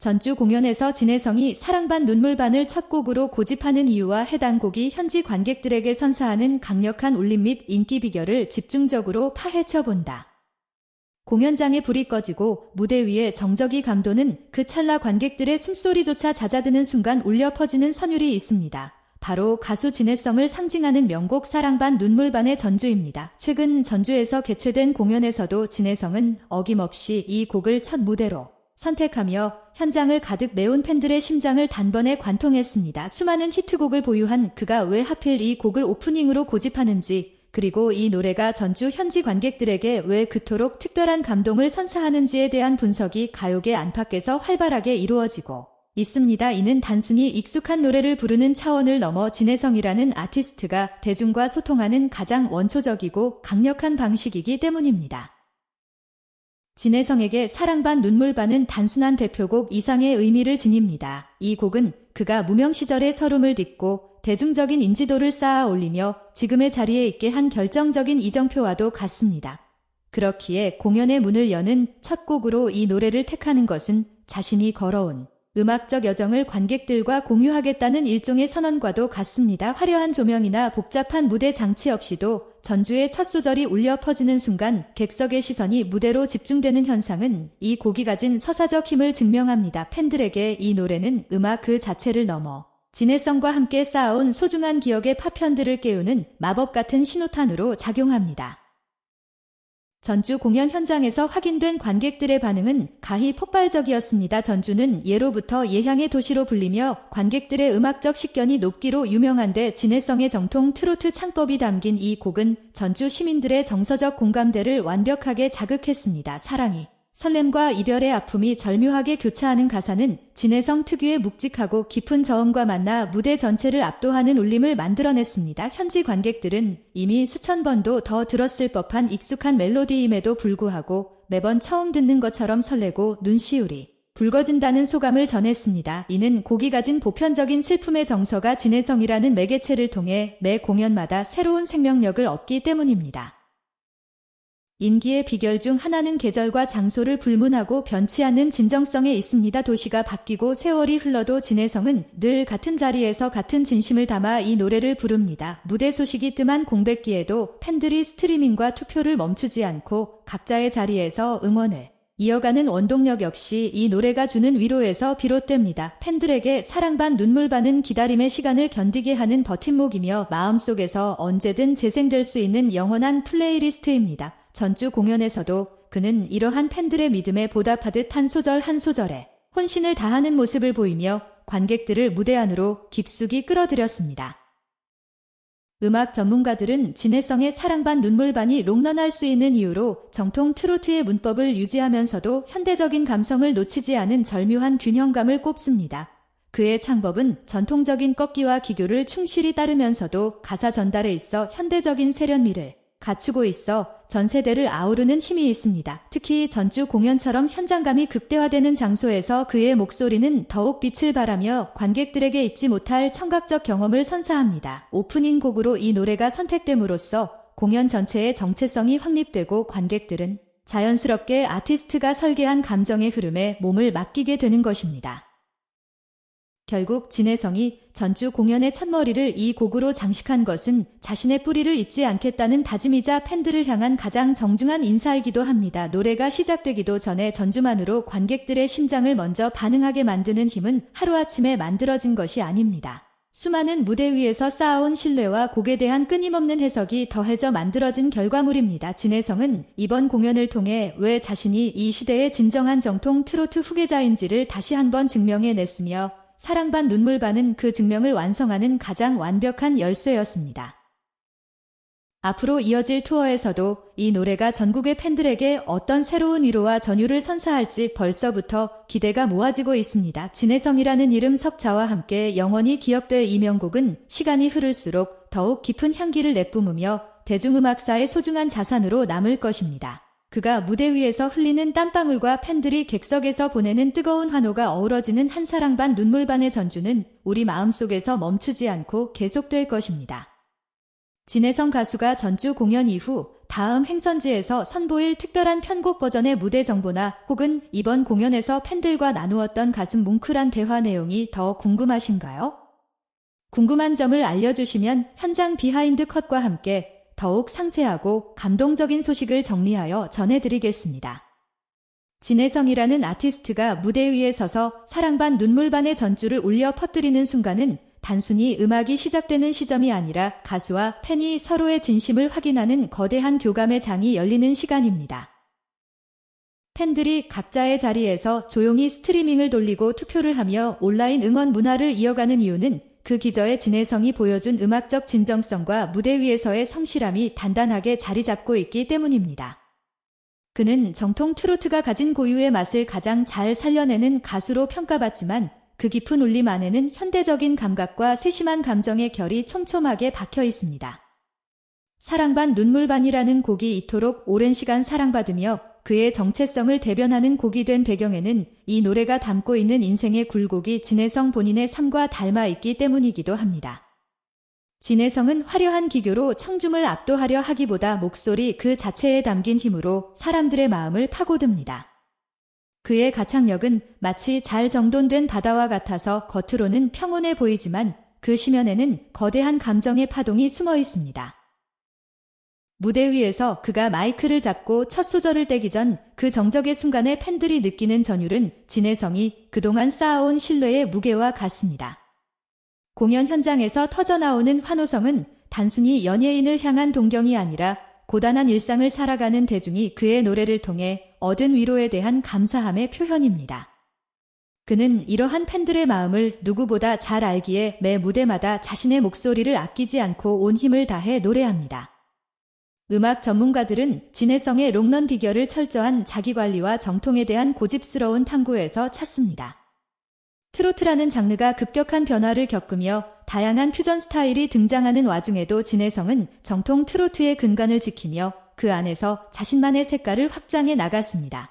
전주 공연에서 진혜성이 사랑반 눈물반을 첫 곡으로 고집하는 이유와 해당 곡이 현지 관객들에게 선사하는 강력한 울림 및 인기 비결을 집중적으로 파헤쳐 본다. 공연장에 불이 꺼지고 무대 위에 정적이 감도는 그 찰나 관객들의 숨소리조차 잦아드는 순간 울려 퍼지는 선율이 있습니다. 바로 가수 진혜성을 상징하는 명곡 사랑반 눈물반의 전주입니다. 최근 전주에서 개최된 공연에서도 진혜성은 어김없이 이 곡을 첫 무대로 선택하며 현장을 가득 메운 팬들의 심장을 단번에 관통했습니다. 수많은 히트곡을 보유한 그가 왜 하필 이 곡을 오프닝으로 고집하는지 그리고 이 노래가 전주 현지 관객들에게 왜 그토록 특별한 감동을 선사하는지에 대한 분석이 가요계 안팎에서 활발하게 이루어지고 있습니다. 이는 단순히 익숙한 노래를 부르는 차원을 넘어 진혜성이라는 아티스트가 대중과 소통하는 가장 원초적이고 강력한 방식이기 때문입니다. 진혜성에게 사랑반 눈물반은 단순한 대표곡 이상의 의미를 지닙니다. 이 곡은 그가 무명 시절의 서름을 딛고 대중적인 인지도를 쌓아 올리며 지금의 자리에 있게 한 결정적인 이정표와도 같습니다. 그렇기에 공연의 문을 여는 첫 곡으로 이 노래를 택하는 것은 자신이 걸어온 음악적 여정을 관객들과 공유하겠다는 일종의 선언과도 같습니다. 화려한 조명이나 복잡한 무대 장치 없이도 전주의 첫 소절이 울려 퍼지는 순간 객석의 시선이 무대로 집중되는 현상은 이 곡이 가진 서사적 힘을 증명합니다. 팬들에게 이 노래는 음악 그 자체를 넘어 진해성과 함께 쌓아온 소중한 기억의 파편들을 깨우는 마법 같은 신호탄으로 작용합니다. 전주 공연 현장에서 확인된 관객들의 반응은 가히 폭발적이었습니다. 전주는 예로부터 예향의 도시로 불리며 관객들의 음악적 식견이 높기로 유명한데 진해성의 정통 트로트 창법이 담긴 이 곡은 전주 시민들의 정서적 공감대를 완벽하게 자극했습니다. 사랑이 설렘과 이별의 아픔이 절묘하게 교차하는 가사는 진해성 특유의 묵직하고 깊은 저음과 만나 무대 전체를 압도하는 울림을 만들어냈습니다. 현지 관객들은 이미 수천 번도 더 들었을 법한 익숙한 멜로디임에도 불구하고 매번 처음 듣는 것처럼 설레고 눈시울이 붉어진다는 소감을 전했습니다. 이는 곡이 가진 보편적인 슬픔의 정서가 진해성이라는 매개체를 통해 매 공연마다 새로운 생명력을 얻기 때문입니다. 인기의 비결 중 하나는 계절과 장소를 불문하고 변치 않는 진정성에 있습니다. 도시가 바뀌고 세월이 흘러도 진해성은 늘 같은 자리에서 같은 진심을 담아 이 노래를 부릅니다. 무대 소식이 뜸한 공백기에도 팬들이 스트리밍과 투표를 멈추지 않고 각자의 자리에서 응원을 이어가는 원동력 역시 이 노래가 주는 위로에서 비롯됩니다. 팬들에게 사랑 반 눈물 반은 기다림의 시간을 견디게 하는 버팀목이며 마음속에서 언제든 재생될 수 있는 영원한 플레이리스트입니다. 전주 공연에서도 그는 이러한 팬들의 믿음에 보답하듯 한 소절 한 소절에 혼신을 다하는 모습을 보이며 관객들을 무대 안으로 깊숙이 끌어들였습니다. 음악 전문가들은 진해성의 사랑반 눈물반이 롱런할 수 있는 이유로 정통 트로트의 문법을 유지하면서도 현대적인 감성을 놓치지 않은 절묘한 균형감을 꼽습니다. 그의 창법은 전통적인 꺾기와 기교를 충실히 따르면서도 가사 전달에 있어 현대적인 세련미를 갖추고 있어 전 세대를 아우르는 힘이 있습니다. 특히 전주 공연처럼 현장감이 극대화되는 장소에서 그의 목소리는 더욱 빛을 발하며 관객들에게 잊지 못할 청각적 경험을 선사합니다. 오프닝 곡으로 이 노래가 선택됨으로써 공연 전체의 정체성이 확립되고 관객들은 자연스럽게 아티스트가 설계한 감정의 흐름에 몸을 맡기게 되는 것입니다. 결국 진혜성이 전주 공연의 첫머리를 이 곡으로 장식한 것은 자신의 뿌리를 잊지 않겠다는 다짐이자 팬들을 향한 가장 정중한 인사이기도 합니다. 노래가 시작되기도 전에 전주만으로 관객들의 심장을 먼저 반응하게 만드는 힘은 하루아침에 만들어진 것이 아닙니다. 수많은 무대 위에서 쌓아온 신뢰와 곡에 대한 끊임없는 해석이 더해져 만들어진 결과물입니다. 진혜성은 이번 공연을 통해 왜 자신이 이 시대의 진정한 정통 트로트 후계자인지를 다시 한번 증명해냈으며 사랑 반 눈물 반은 그 증명을 완성하는 가장 완벽한 열쇠였습니다. 앞으로 이어질 투어에서도 이 노래가 전국의 팬들에게 어떤 새로운 위로와 전율을 선사할지 벌써부터 기대가 모아지고 있습니다. 진혜성이라는 이름 석자와 함께 영원히 기억될 이 명곡은 시간이 흐를수록 더욱 깊은 향기를 내뿜으며 대중음악사의 소중한 자산으로 남을 것입니다. 그가 무대 위에서 흘리는 땀방울과 팬들이 객석에서 보내는 뜨거운 환호가 어우러지는 한사랑 반 눈물 반의 전주는 우리 마음속에서 멈추지 않고 계속될 것입니다. 진혜성 가수가 전주 공연 이후 다음 행선지에서 선보일 특별한 편곡 버전의 무대 정보나 혹은 이번 공연에서 팬들과 나누었던 가슴 뭉클한 대화 내용이 더 궁금하신가요? 궁금한 점을 알려주시면 현장 비하인드 컷과 함께 더욱 상세하고 감동적인 소식을 정리하여 전해드리겠습니다. 진혜성이라는 아티스트가 무대 위에 서서 사랑반 눈물반의 전주를 울려 퍼뜨리는 순간은 단순히 음악이 시작되는 시점이 아니라 가수와 팬이 서로의 진심을 확인하는 거대한 교감의 장이 열리는 시간입니다. 팬들이 각자의 자리에서 조용히 스트리밍을 돌리고 투표를 하며 온라인 응원 문화를 이어가는 이유는 그 기저의 진혜성이 보여준 음악적 진정성과 무대 위에서의 성실함이 단단하게 자리 잡고 있기 때문입니다. 그는 정통 트로트가 가진 고유의 맛을 가장 잘 살려내는 가수로 평가받지만 그 깊은 울림 안에는 현대적인 감각과 세심한 감정의 결이 촘촘하게 박혀 있습니다. 사랑반 눈물반이라는 곡이 이토록 오랜 시간 사랑받으며 그의 정체성을 대변하는 곡이 된 배경에는 이 노래가 담고 있는 인생의 굴곡이 진혜성 본인의 삶과 닮아 있기 때문이기도 합니다. 진혜성은 화려한 기교로 청중을 압도하려 하기보다 목소리 그 자체에 담긴 힘으로 사람들의 마음을 파고듭니다. 그의 가창력은 마치 잘 정돈된 바다와 같아서 겉으로는 평온해 보이지만 그 심연에는 거대한 감정의 파동이 숨어 있습니다. 무대 위에서 그가 마이크를 잡고 첫 소절을 떼기 전 그 정적의 순간에 팬들이 느끼는 전율은 진혜성이 그동안 쌓아온 신뢰의 무게와 같습니다. 공연 현장에서 터져나오는 환호성은 단순히 연예인을 향한 동경이 아니라 고단한 일상을 살아가는 대중이 그의 노래를 통해 얻은 위로에 대한 감사함의 표현입니다. 그는 이러한 팬들의 마음을 누구보다 잘 알기에 매 무대마다 자신의 목소리를 아끼지 않고 온 힘을 다해 노래합니다. 음악 전문가들은 진해성의 롱런 비결을 철저한 자기관리와 정통에 대한 고집스러운 탐구에서 찾습니다. 트로트라는 장르가 급격한 변화를 겪으며 다양한 퓨전 스타일이 등장하는 와중에도 진해성은 정통 트로트의 근간을 지키며 그 안에서 자신만의 색깔을 확장해 나갔습니다.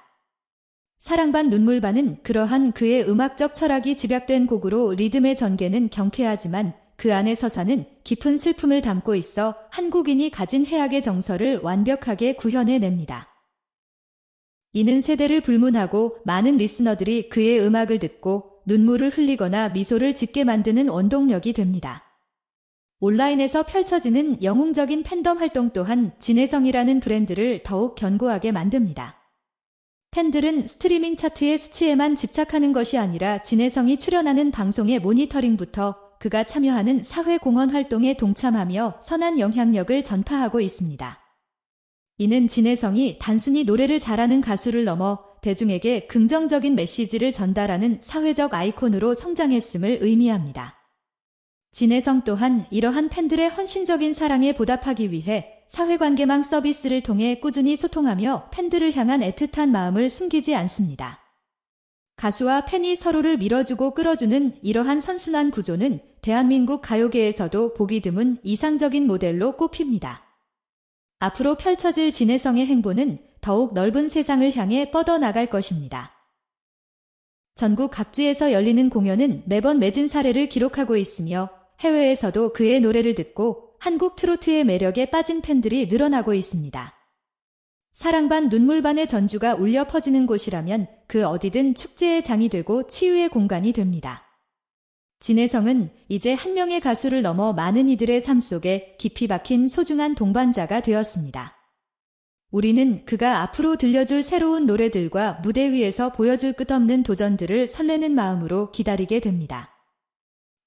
사랑반 눈물반은 그러한 그의 음악적 철학이 집약된 곡으로 리듬의 전개는 경쾌하지만 그 안에 서사는 깊은 슬픔을 담고 있어 한국인이 가진 해악의 정서를 완벽하게 구현해냅니다. 이는 세대를 불문하고 많은 리스너들이 그의 음악을 듣고 눈물을 흘리거나 미소를 짓게 만드는 원동력이 됩니다. 온라인에서 펼쳐지는 영웅적인 팬덤 활동 또한 진혜성이라는 브랜드를 더욱 견고하게 만듭니다. 팬들은 스트리밍 차트의 수치에만 집착하는 것이 아니라 진혜성이 출연하는 방송의 모니터링부터 그가 참여하는 사회공헌 활동에 동참하며 선한 영향력을 전파하고 있습니다. 이는 진혜성이 단순히 노래를 잘하는 가수를 넘어 대중에게 긍정적인 메시지를 전달하는 사회적 아이콘으로 성장했음을 의미합니다. 진혜성 또한 이러한 팬들의 헌신적인 사랑에 보답하기 위해 사회관계망 서비스를 통해 꾸준히 소통하며 팬들을 향한 애틋한 마음을 숨기지 않습니다. 가수와 팬이 서로를 밀어주고 끌어주는 이러한 선순환 구조는 대한민국 가요계에서도 보기 드문 이상적인 모델로 꼽힙니다. 앞으로 펼쳐질 진해성의 행보는 더욱 넓은 세상을 향해 뻗어나갈 것입니다. 전국 각지에서 열리는 공연은 매번 매진 사례를 기록하고 있으며 해외에서도 그의 노래를 듣고 한국 트로트의 매력에 빠진 팬들이 늘어나고 있습니다. 사랑반 눈물반의 전주가 울려 퍼지는 곳이라면 그 어디든 축제의 장이 되고 치유의 공간이 됩니다. 진혜성은 이제 한 명의 가수를 넘어 많은 이들의 삶 속에 깊이 박힌 소중한 동반자가 되었습니다. 우리는 그가 앞으로 들려줄 새로운 노래들과 무대 위에서 보여줄 끝없는 도전들을 설레는 마음으로 기다리게 됩니다.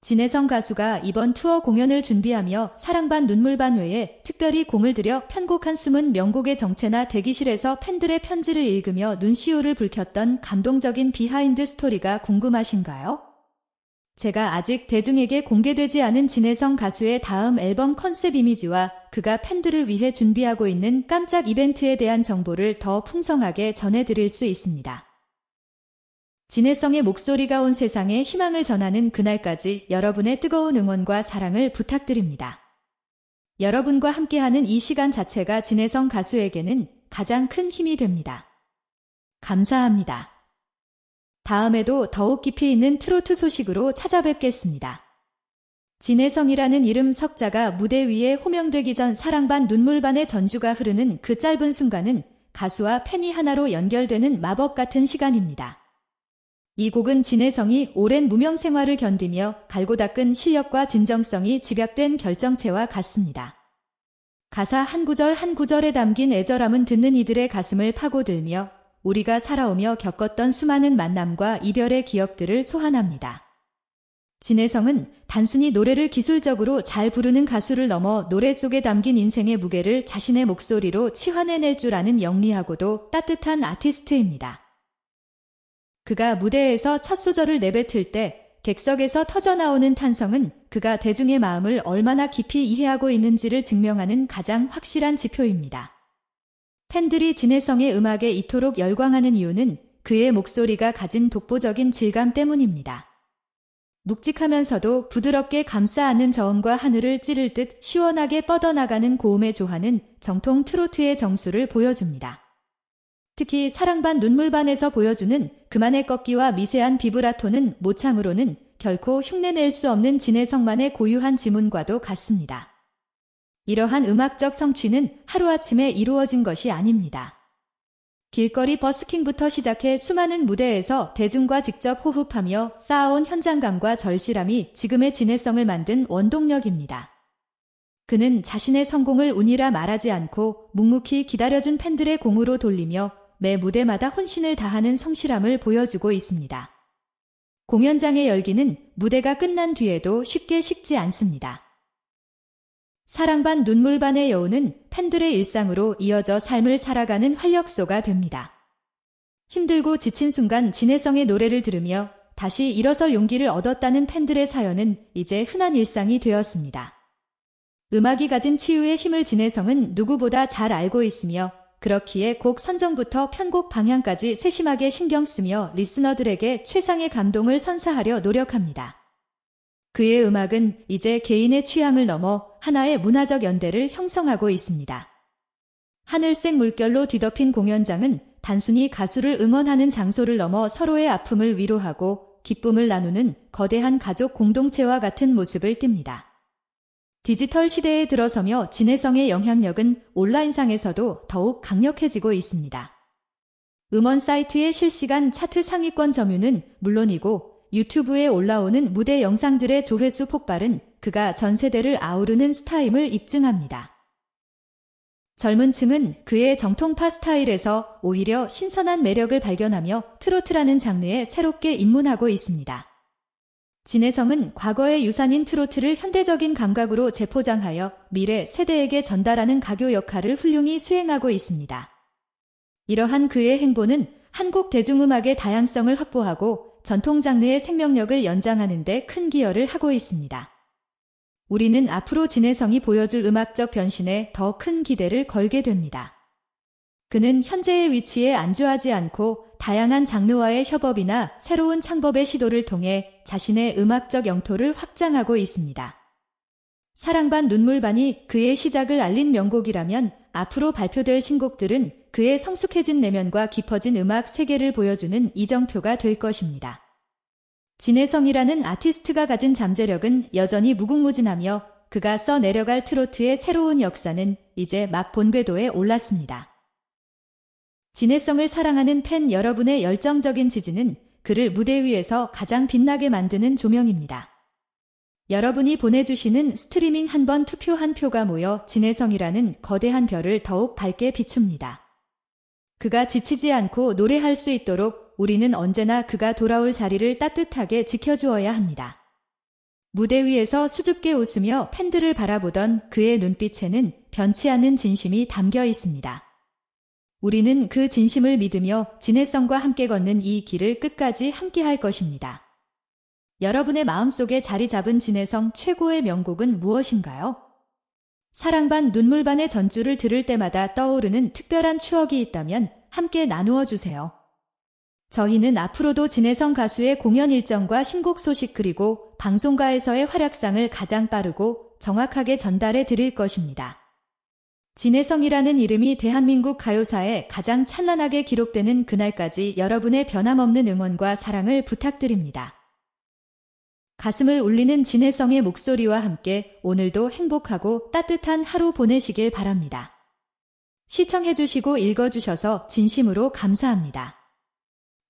진혜성 가수가 이번 투어 공연을 준비하며 사랑반 눈물반 외에 특별히 공을 들여 편곡한 숨은 명곡의 정체나 대기실에서 팬들의 편지를 읽으며 눈시울을 붉혔던 감동적인 비하인드 스토리가 궁금하신가요? 제가 아직 대중에게 공개되지 않은 진혜성 가수의 다음 앨범 컨셉 이미지와 그가 팬들을 위해 준비하고 있는 깜짝 이벤트에 대한 정보를 더 풍성하게 전해드릴 수 있습니다. 진해성의 목소리가 온 세상에 희망을 전하는 그날까지 여러분의 뜨거운 응원과 사랑을 부탁드립니다. 여러분과 함께하는 이 시간 자체가 진해성 가수에게는 가장 큰 힘이 됩니다. 감사합니다. 다음에도 더욱 깊이 있는 트로트 소식으로 찾아뵙겠습니다. 진혜성이라는 이름 석자가 무대 위에 호명되기 전 사랑반 눈물반의 전주가 흐르는 그 짧은 순간은 가수와 팬이 하나로 연결되는 마법 같은 시간입니다. 이 곡은 진혜성이 오랜 무명 생활을 견디며 갈고 닦은 실력과 진정성이 집약된 결정체와 같습니다. 가사 한 구절 한 구절에 담긴 애절함은 듣는 이들의 가슴을 파고들며 우리가 살아오며 겪었던 수많은 만남과 이별의 기억들을 소환합니다. 진혜성은 단순히 노래를 기술적으로 잘 부르는 가수를 넘어 노래 속에 담긴 인생의 무게를 자신의 목소리로 치환해낼 줄 아는 영리하고도 따뜻한 아티스트입니다. 그가 무대에서 첫 소절을 내뱉을 때 객석에서 터져나오는 탄성은 그가 대중의 마음을 얼마나 깊이 이해하고 있는지를 증명하는 가장 확실한 지표입니다. 팬들이 진혜성의 음악에 이토록 열광하는 이유는 그의 목소리가 가진 독보적인 질감 때문입니다. 묵직하면서도 부드럽게 감싸 안는 저음과 하늘을 찌를 듯 시원하게 뻗어나가는 고음의 조화는 정통 트로트의 정수를 보여줍니다. 특히 사랑반 눈물반에서 보여주는 그만의 꺾기와 미세한 비브라토는 모창으로는 결코 흉내낼 수 없는 진혜성만의 고유한 지문과도 같습니다. 이러한 음악적 성취는 하루아침에 이루어진 것이 아닙니다. 길거리 버스킹부터 시작해 수많은 무대에서 대중과 직접 호흡하며 쌓아온 현장감과 절실함이 지금의 진해성을 만든 원동력입니다. 그는 자신의 성공을 운이라 말하지 않고 묵묵히 기다려준 팬들의 공으로 돌리며 매 무대마다 혼신을 다하는 성실함을 보여주고 있습니다. 공연장의 열기는 무대가 끝난 뒤에도 쉽게 식지 않습니다. 사랑반 눈물반의 여우는 팬들의 일상으로 이어져 삶을 살아가는 활력소가 됩니다. 힘들고 지친 순간 진혜성의 노래를 들으며 다시 일어설 용기를 얻었다는 팬들의 사연은 이제 흔한 일상이 되었습니다. 음악이 가진 치유의 힘을 진혜성은 누구보다 잘 알고 있으며 그렇기에 곡 선정부터 편곡 방향까지 세심하게 신경 쓰며 리스너들에게 최상의 감동을 선사하려 노력합니다. 그의 음악은 이제 개인의 취향을 넘어 하나의 문화적 연대를 형성하고 있습니다. 하늘색 물결로 뒤덮인 공연장은 단순히 가수를 응원하는 장소를 넘어 서로의 아픔을 위로하고 기쁨을 나누는 거대한 가족 공동체와 같은 모습을 띱니다. 디지털 시대에 들어서며 진해성의 영향력은 온라인상에서도 더욱 강력해지고 있습니다. 음원 사이트의 실시간 차트 상위권 점유는 물론이고 유튜브에 올라오는 무대 영상들의 조회수 폭발은 그가 전 세대를 아우르는 스타임을 입증합니다. 젊은 층은 그의 정통파 스타일에서 오히려 신선한 매력을 발견하며 트로트라는 장르에 새롭게 입문하고 있습니다. 진혜성은 과거의 유산인 트로트를 현대적인 감각으로 재포장하여 미래 세대에게 전달하는 가교 역할을 훌륭히 수행하고 있습니다. 이러한 그의 행보는 한국 대중음악의 다양성을 확보하고 전통 장르의 생명력을 연장하는 데 큰 기여를 하고 있습니다. 우리는 앞으로 진혜성이 보여줄 음악적 변신에 더 큰 기대를 걸게 됩니다. 그는 현재의 위치에 안주하지 않고 다양한 장르와의 협업이나 새로운 창법의 시도를 통해 자신의 음악적 영토를 확장하고 있습니다. 사랑반 눈물반이 그의 시작을 알린 명곡이라면 앞으로 발표될 신곡들은 그의 성숙해진 내면과 깊어진 음악 세계를 보여주는 이정표가 될 것입니다. 진혜성이라는 아티스트가 가진 잠재력은 여전히 무궁무진하며 그가 써 내려갈 트로트의 새로운 역사는 이제 막 본궤도에 올랐습니다. 진해성을 사랑하는 팬 여러분의 열정적인 지지는 그를 무대 위에서 가장 빛나게 만드는 조명입니다. 여러분이 보내주시는 스트리밍 한 번 투표 한 표가 모여 진해성이라는 거대한 별을 더욱 밝게 비춥니다. 그가 지치지 않고 노래할 수 있도록 우리는 언제나 그가 돌아올 자리를 따뜻하게 지켜주어야 합니다. 무대 위에서 수줍게 웃으며 팬들을 바라보던 그의 눈빛에는 변치 않는 진심이 담겨 있습니다. 우리는 그 진심을 믿으며 진해성과 함께 걷는 이 길을 끝까지 함께 할 것입니다. 여러분의 마음속에 자리 잡은 진해성 최고의 명곡은 무엇인가요? 사랑반 눈물반의 전주를 들을 때마다 떠오르는 특별한 추억이 있다면 함께 나누어 주세요. 저희는 앞으로도 진해성 가수의 공연 일정과 신곡 소식 그리고 방송가에서의 활약상을 가장 빠르고 정확하게 전달해 드릴 것입니다. 진혜성이라는 이름이 대한민국 가요사에 가장 찬란하게 기록되는 그날까지 여러분의 변함없는 응원과 사랑을 부탁드립니다. 가슴을 울리는 진혜성의 목소리와 함께 오늘도 행복하고 따뜻한 하루 보내시길 바랍니다. 시청해주시고 읽어주셔서 진심으로 감사합니다.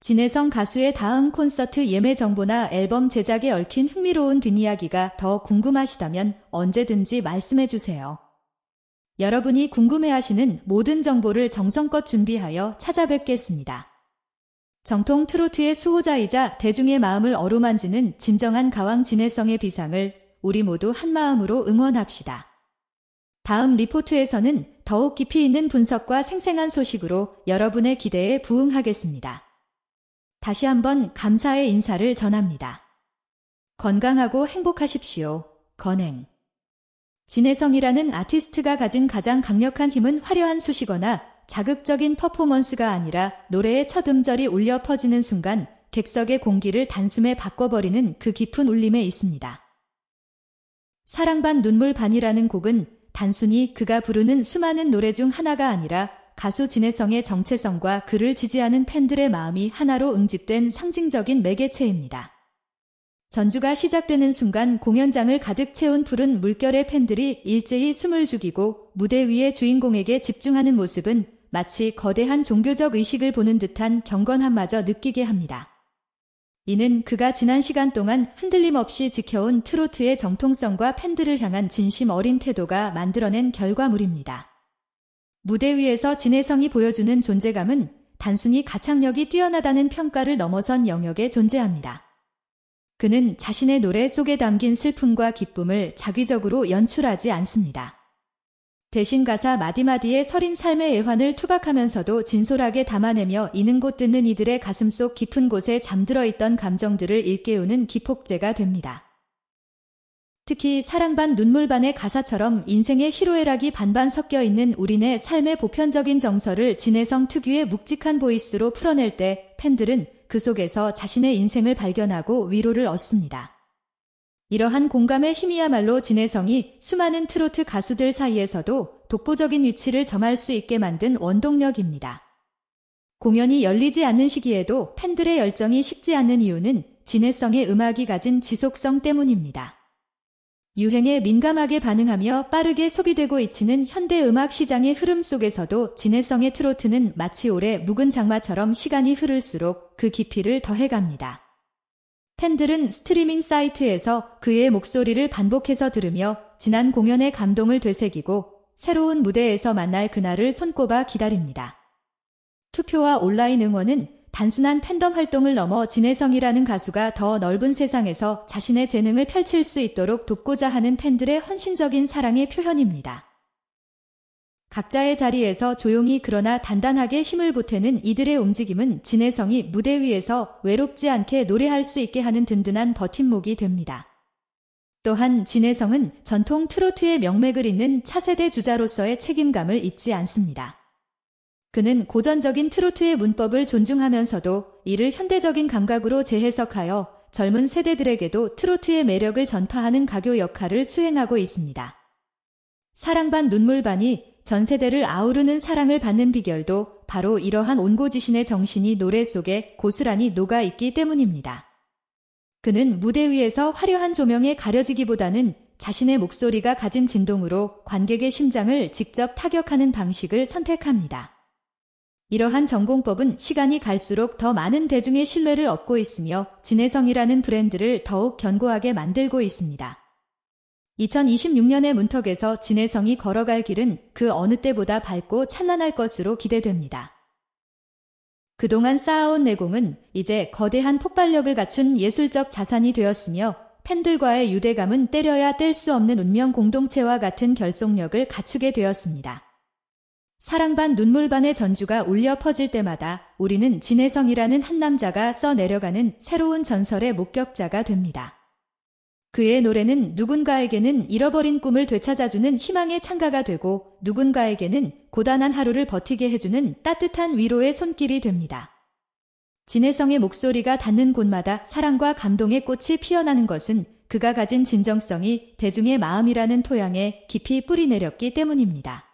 진혜성 가수의 다음 콘서트 예매 정보나 앨범 제작에 얽힌 흥미로운 뒷이야기가 더 궁금하시다면 언제든지 말씀해주세요. 여러분이 궁금해하시는 모든 정보를 정성껏 준비하여 찾아뵙겠습니다. 정통 트로트의 수호자이자 대중의 마음을 어루만지는 진정한 가왕 진혜성의 비상을 우리 모두 한마음으로 응원합시다. 다음 리포트에서는 더욱 깊이 있는 분석과 생생한 소식으로 여러분의 기대에 부응하겠습니다. 다시 한번 감사의 인사를 전합니다. 건강하고 행복하십시오. 건행. 진혜성이라는 아티스트가 가진 가장 강력한 힘은 화려한 수식어나 자극적인 퍼포먼스가 아니라 노래의 첫 음절이 울려 퍼지는 순간 객석의 공기를 단숨에 바꿔버리는 그 깊은 울림에 있습니다. 사랑 반 눈물 반이라는 곡은 단순히 그가 부르는 수많은 노래 중 하나가 아니라 가수 진혜성의 정체성과 그를 지지하는 팬들의 마음이 하나로 응집된 상징적인 매개체입니다. 전주가 시작되는 순간 공연장을 가득 채운 푸른 물결의 팬들이 일제히 숨을 죽이고 무대 위의 주인공에게 집중하는 모습은 마치 거대한 종교적 의식을 보는 듯한 경건함마저 느끼게 합니다. 이는 그가 지난 시간 동안 흔들림 없이 지켜온 트로트의 정통성과 팬들을 향한 진심 어린 태도가 만들어낸 결과물입니다. 무대 위에서 진혜성이 보여주는 존재감은 단순히 가창력이 뛰어나다는 평가를 넘어선 영역에 존재합니다. 그는 자신의 노래 속에 담긴 슬픔과 기쁨을 자기적으로 연출하지 않습니다. 대신 가사 마디마디에 서린 삶의 애환을 투박하면서도 진솔하게 담아내며 이는 곳 듣는 이들의 가슴 속 깊은 곳에 잠들어 있던 감정들을 일깨우는 기폭제가 됩니다. 특히 사랑 반 눈물 반의 가사처럼 인생의 희로애락이 반반 섞여 있는 우리네 삶의 보편적인 정서를 진혜성 특유의 묵직한 보이스로 풀어낼 때 팬들은 그 속에서 자신의 인생을 발견하고 위로를 얻습니다. 이러한 공감의 힘이야말로 진혜성이 수많은 트로트 가수들 사이에서도 독보적인 위치를 점할 수 있게 만든 원동력입니다. 공연이 열리지 않는 시기에도 팬들의 열정이 식지 않는 이유는 진혜성의 음악이 가진 지속성 때문입니다. 유행에 민감하게 반응하며 빠르게 소비되고 있치는 현대 음악 시장의 흐름 속에서도 진혜성의 트로트는 마치 오래 묵은 장마처럼 시간이 흐를수록 그 깊이를 더해갑니다. 팬들은 스트리밍 사이트에서 그의 목소리를 반복해서 들으며 지난 공연의 감동을 되새기고 새로운 무대에서 만날 그날을 손꼽아 기다립니다. 투표와 온라인 응원은 단순한 팬덤 활동을 넘어 진혜성이라는 가수가 더 넓은 세상에서 자신의 재능을 펼칠 수 있도록 돕고자 하는 팬들의 헌신적인 사랑의 표현입니다. 각자의 자리에서 조용히 그러나 단단하게 힘을 보태는 이들의 움직임은 진혜성이 무대 위에서 외롭지 않게 노래할 수 있게 하는 든든한 버팀목이 됩니다. 또한 진혜성은 전통 트로트의 명맥을 잇는 차세대 주자로서의 책임감을 잊지 않습니다. 그는 고전적인 트로트의 문법을 존중하면서도 이를 현대적인 감각으로 재해석하여 젊은 세대들에게도 트로트의 매력을 전파하는 가교 역할을 수행하고 있습니다. 사랑 반 눈물 반이 전 세대를 아우르는 사랑을 받는 비결도 바로 이러한 온고지신의 정신이 노래 속에 고스란히 녹아 있기 때문입니다. 그는 무대 위에서 화려한 조명에 가려지기보다는 자신의 목소리가 가진 진동으로 관객의 심장을 직접 타격하는 방식을 선택합니다. 이러한 전공법은 시간이 갈수록 더 많은 대중의 신뢰를 얻고 있으며 진혜성이라는 브랜드를 더욱 견고하게 만들고 있습니다. 2026년의 문턱에서 진혜성이 걸어갈 길은 그 어느 때보다 밝고 찬란할 것으로 기대됩니다. 그동안 쌓아온 내공은 이제 거대한 폭발력을 갖춘 예술적 자산이 되었으며 팬들과의 유대감은 때려야 뗄 수 없는 운명 공동체와 같은 결속력을 갖추게 되었습니다. 사랑 반 눈물 반의 전주가 울려 퍼질 때마다 우리는 진혜성이라는 한 남자가 써 내려가는 새로운 전설의 목격자가 됩니다. 그의 노래는 누군가에게는 잃어버린 꿈을 되찾아주는 희망의 창가가 되고 누군가에게는 고단한 하루를 버티게 해주는 따뜻한 위로의 손길이 됩니다. 진혜성의 목소리가 닿는 곳마다 사랑과 감동의 꽃이 피어나는 것은 그가 가진 진정성이 대중의 마음이라는 토양에 깊이 뿌리 내렸기 때문입니다.